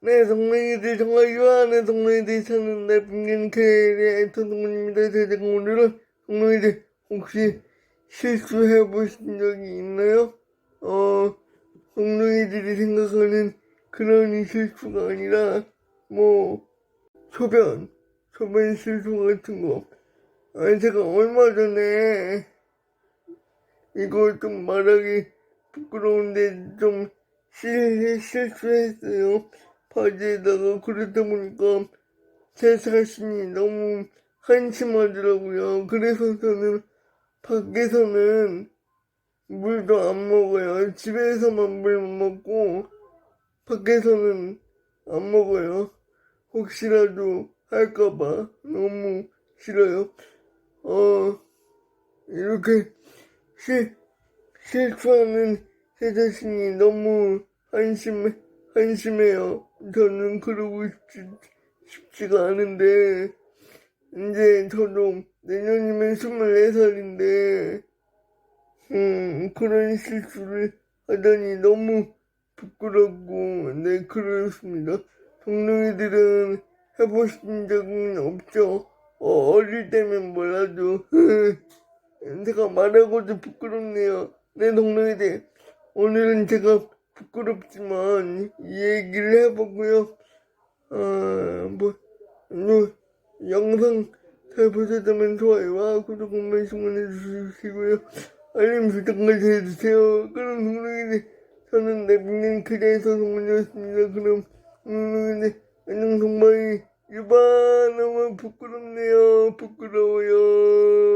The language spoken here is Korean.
네, 동맹이들 정말 좋아하는 동맹이들 찾는 나쁜 캐리의 동맹입니다. 제가 오늘은 동맹이들 혹시 실수해 보신 적이 있나요? 어, 동맹이들이 생각하는 그런 실수가 아니라, 뭐, 소변, 소변 실수 같은 거. 아니, 제가 얼마 전에 이거 좀 말하기 부끄러운데 좀 실, 실수했어요. 바지에다가 그러다 보니까 제 자신이 너무 한심하더라고요. 그래서 저는 밖에서는 물도 안 먹어요. 집에서만 물 먹고 밖에서는 안 먹어요. 혹시라도 할까봐 너무 싫어요. 어, 이렇게 실, 실수하는 제 자신이 너무 한심, 한심해요. 저는 그러고 싶지, 싶지 가 않은데, 이제 저도 내년이면 24살인데, 음, 그런 실수를 하다니 너무 부끄럽고, 네, 그렇습니다. 동료이들은 해보신 적은 없죠. 어, 어릴 때면 몰라도, 제가 말하고도 부끄럽네요. 네, 동료이들. 오늘은 제가 부끄럽지만 이 얘기를 해보고요. 어, 뭐, 뭐 영상 잘 보셨다면 좋아요와 구독, 한 번씩만 해주시고요. 알림 설정까지 해주세요. 그럼 동료이들, 저는 내분님 그자에서 동물이었습니다. 그럼 동료이들, 안녕 정말 유바 너무 부끄럽네요. 부끄러워요.